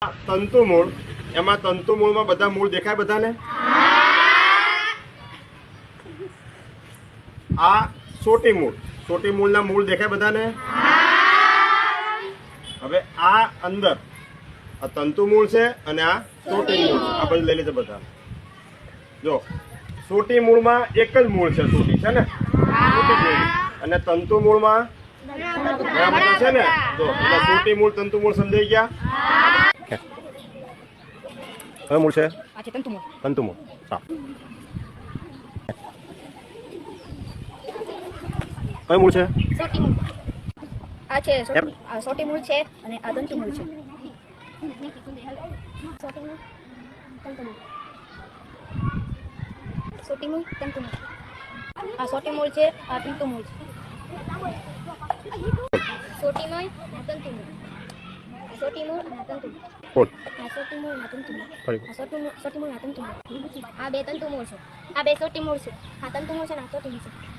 તંતુ મૂળ. એમાં તંતુ મૂળમાં બધા મૂળ દેખાય બધાને? આ સોટી મૂળ. સોટી મૂળના મૂળ દેખાય બધાને? હવે આ અંદર આ તંતુ મૂળ છે અને આ સોટી મૂળ. આ બધું લઈ લેજો બધા. જો, સોટી મૂળમાં એક જ મૂળ છે, સોટી, છે ને? અને તંતુ મૂળમાં? છે ને? જો સોટી મૂળ, તંતુ મૂળ સમજાઈ ગયા? કયું મૂળ છે આ છે તંતુમૂળ તંતુ હા કયું મૂળ છે સોટી મૂળ આ છે સોટી મૂળ છે અને આ સોટી મૂળ તંતુમૂળ સોટી મૂળ છે સોટી મૂળ તંતુમૂળ આ સોટી મૂળ છે આ સોટી મૂળ છે સોટી મૂળ સોટી મૂળ આ બે તંતુ મૂળ છે. આ બે સોટી મૂળ છે. આ તંતુમૂળ છે ને આ સોટી મૂળ છે.